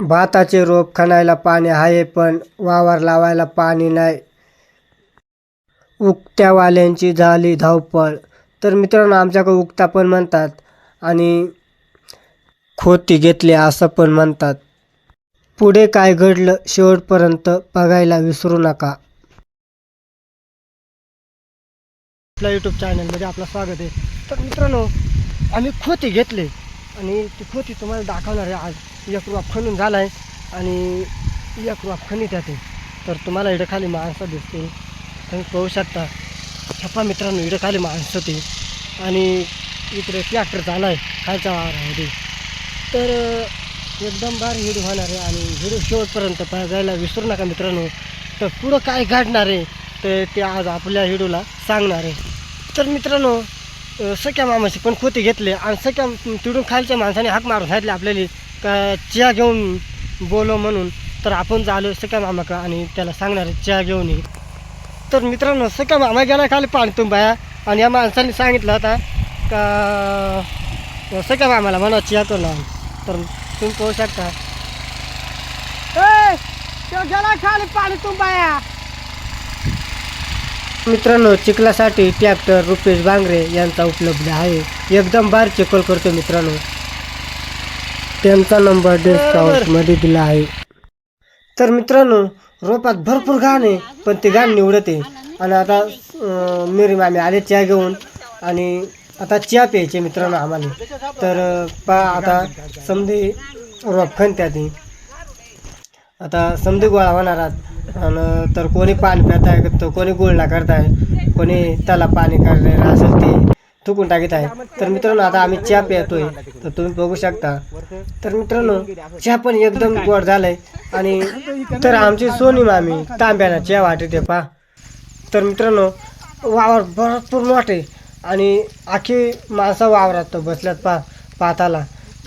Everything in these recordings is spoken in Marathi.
भाताचे रोप खणायला पाणी आहे पण वावर लावायला पाणी नाही. उक्त्यावाल्यांची झाली धावपळ. तर मित्रांनो आमच्याकडे उक्ता पण म्हणतात आणि खोती घेतली असं पण म्हणतात. पुढे काय घडलं शेवटपर्यंत बघायला विसरू नका. आपल्या यूट्यूब चॅनलमध्ये आपलं स्वागत आहे. तर मित्रांनो आम्ही खोती घेतले आणि ती खोती तुम्हाला दाखवणार आहे आज. एक रुपा खणून झाला आहे आणि एक रुपा खणीत आहे तर तुम्हाला इकडे खाली माणसं दिसतील. तुम्ही पाहू शकता. छप्पा मित्रांनो इकडे खाली माणसं ते. आणि इकडे ट्रॅक्टर झाला आहे खालच्या वावरामध्ये तर एकदम भारी हिडू होणार आहे आणि व्हिडिओ शेवटपर्यंत जायला विसरू नका मित्रांनो. तर पुढं काय घडणार आहे तर ते आज आपल्या हिडूला सांगणार आहे. तर मित्रांनो सख्या मामाशी पण खोते घेतले आणि सख्या तिडून खालच्या माणसाने हाक मारून सांगितले आपल्याला. का चिया घेऊन बोलो म्हणून तर आपण झालो सख्या मामाका आणि त्याला सांगणार चिया घेऊन ये. तर मित्रांनो सख्या मामा गेला खाली पाणी तुंबाया आणि या माणसाने सांगितलं होता का सख्या मामाला म्हणा चिया तो लावून तर तुम्ही पाहू शकता. तो गेला खाली पाणी तुंबाया मित्रांनो चिखलासाठी ट्रॅक्टर रुपेश बांगरे यांचा उपलब्ध आहे. एकदम बार चिखल करतो मित्रांनो. त्यांचा नंबर डिस्काउंटमध्ये दिला आहे. तर मित्रांनो रोपात भरपूर घाण आहे पण ते घाण निवडते आणि आता मेरी मामी आले चहा घेऊन आणि आता चहा प्यायचे मित्रांनो आम्हाला. तर पा आता समधी रोप खणत्या ती आता समधी गोळा होणार आहात. आणि तर कोणी पाणी पिताय तर कोणी गुळणा करताय कोणी त्याला पाणी करायला असेल ते. थुकून टाकीत आहे. तर मित्रांनो आता आम्ही चहा पितोय. तर तुम्ही बघू शकता. तर मित्रांनो चहा पण एकदम गोड झालाय. आणि तर आमची सोनी मामी तांब्यानं चहा वाटते पा. तर मित्रांनो वावर भरपूर मोठे आणि आखी माणसं वावरात बसल्यात पा पाताला.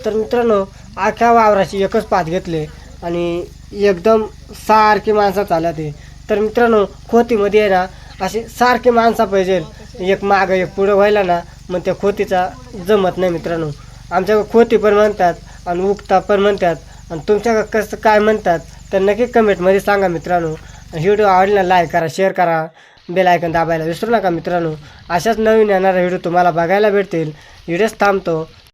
तर मित्रांनो आख्या वावराची एकच पात घेतले आणि एकदम सारखी माणसं चालत आहे तर मित्रांनो खोतीमध्ये आहे ना अशी सारखी माणसं पाहिजे. एक मागं एक पुढं व्हायला ना मग त्या खोतीचा जमत नाही मित्रांनो. आमच्याकडे खोती पण म्हणतात आणि उगता पण म्हणतात आणि तुमच्याकडं कसं काय म्हणतात तर नक्की कमेंटमध्ये सांगा मित्रांनो. व्हिडिओ आवडला लाईक करा शेअर करा. बेल आयकन दाबायला विसरू नका मित्रांनो. अशाच नवीन येणारा व्हिडिओ तुम्हाला बघायला भेटतील. व्हिडिओच थांबतो.